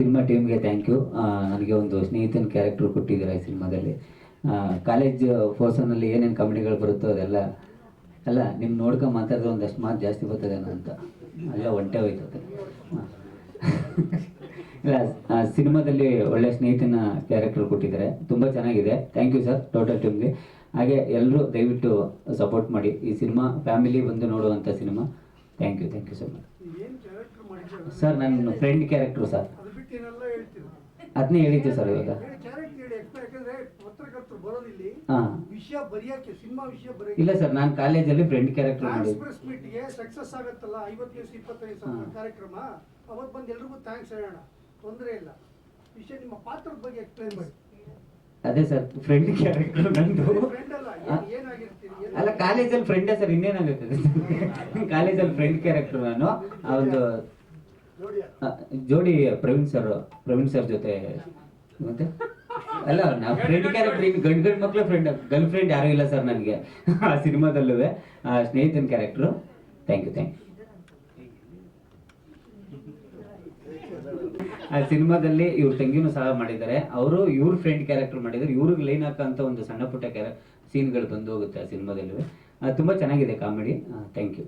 Cinema ಟೀಮ್ಗೆ thank you ನನಗೆ ಒಂದು ಸ್ನೇಹಿತನ ಕ್ಯಾರೆಕ್ಟರ್ ಕೊಟ್ಟಿದ್ದೀರಾ ಈ ಸಿನಿಮಾದಲ್ಲಿ. ಕಾಲೇಜ್ ಫೋರ್ಸನಲ್ಲಿ ಏನೇನು ಕಾಮಿಡಿಗಳು ಬರುತ್ತೋ ಅದೆಲ್ಲ ಅಲ್ಲ ನಿಮ್ಮ ನೋಡ್ಕೊಂಡು ಮಾತಾಡಿದ್ರೆ ಒಂದಷ್ಟು ಮಾತು ಜಾಸ್ತಿ ಬರ್ತದೇನೋ ಅಂತ. ಅಲ್ಲ ಒಂಟೆ ಹೋಯ್ತು ಅದು. ಹಾ. ಇಲ್ಲ ಸಿನಿಮಾದಲ್ಲಿ ಒಳ್ಳೆ ಸ್ನೇಹಿತನ ಕ್ಯಾರೆಕ್ಟರ್ ಕೊಟ್ಟಿದ್ದಾರೆ. ತುಂಬ ಚೆನ್ನಾಗಿದೆ. ಥ್ಯಾಂಕ್ ಯು ಸರ್ ಟೋಟಲ್ ಟೀಮ್ಗೆ ಹಾಗೆ ಎಲ್ಲರೂ ದಯವಿಟ್ಟು ಸಪೋರ್ಟ್ ಮಾಡಿ. ಈ ಸಿನಿಮಾ ಫ್ಯಾಮಿಲಿ ಬಂದು ನೋಡುವಂಥ cinema. Thank you thank you sir much sir ನನ್ನ ಫ್ರೆಂಡ್ ಕ್ಯಾರೆಕ್ಟ್ರು ಸರ್ ಅದನ್ನೇ ಹೇಳಿದ್ದೆ ಸರ್ ಇವಾಗ. ವಿಷಯ ಬರೆಯಕ್ಕೆ ಸಿನಿಮಾ ವಿಷಯ ಇಲ್ಲ ಸರ್ ನಾನು ಕಾಲೇಜಲ್ಲಿ ಫ್ರೆಂಡ್ ಕ್ಯಾರೆಕ್ಟರ್ ಮಾಡಿ ಪ್ರೆಸ್ ಮೀಟ್ಗೆ ಸಕ್ಸಸ್ ಆಗತ್ತಲ್ಲ ಐವತ್ತು ದಿವಸ ಇಪ್ಪತ್ತೈದು ಸಾವಿರ ಕಾರ್ಯಕ್ರಮ ಅವತ್ತು ಬಂದು ಎಲ್ರಿಗೂ ಥ್ಯಾಂಕ್ಸ್ ಹೇಳೋಣ. ತೊಂದರೆ ಇಲ್ಲ. ವಿಷಯ ನಿಮ್ಮ ಪಾತ್ರದ ಬಗ್ಗೆ ಎಕ್ಸ್ಪ್ಲೈನ್ ಮಾಡಿ. ಅದೇ ಸರ್ ಫ್ರೆಂಡ್ ಕ್ಯಾರೆಕ್ಟರ್ ನಂದು. ಫ್ರೆಂಡ್ ಅಲ್ಲ ಕಾಲೇಜಲ್ಲಿ ಫ್ರೆಂಡೇ ಸರ್ ಇನ್ನೇನಾಗುತ್ತೆ? ಕಾಲೇಜಲ್ಲಿ ಫ್ರೆಂಡ್ ಕ್ಯಾರೆಕ್ಟರ್ ನಾನು. ಆ ಒಂದು ಜೋಡಿ ಪ್ರವೀಣ್ ಸರ್ ಪ್ರವೀಣ್ ಸರ್ ಜೊತೆ. ಮತ್ತೆ? ಅಲ್ಲ ನಾವು ಫ್ರೆಂಡ್ ಕ್ಯಾರೆಕ್ಟರ್ ಗಂಡ್ ಗಂಡ್ ಮಕ್ಳು ಫ್ರೆಂಡ್ ಗರ್ಲ್ ಫ್ರೆಂಡ್ ಯಾರು ಇಲ್ಲ ಸರ್ ನನಗೆ. ಆ ಸಿನಿಮಾದಲ್ಲೂ ಸ್ನೇಹಿತನ character thank you thank you ಆ ಸಿನಿಮಾದಲ್ಲಿ ಇವ್ರ ತಂಗಿನೂ ಸಹ ಮಾಡಿದ್ದಾರೆ. ಅವರು ಇವ್ರ ಫ್ರೆಂಡ್ ಕ್ಯಾರೆಕ್ಟರ್ ಮಾಡಿದ್ದಾರೆ. ಇವ್ರಿಗೆ ಲೈನ್ ಹಾಕಂತ ಒಂದು ಸಣ್ಣ ಪುಟ್ಟ ಕ್ಯಾರೆ ಸೀನ್ಗಳು ಬಂದು ಹೋಗುತ್ತೆ ಆ ಸಿನಿಮಾದಲ್ಲಿ ತುಂಬಾ ಚೆನ್ನಾಗಿದೆ ಕಾಮಿಡಿ. Thank you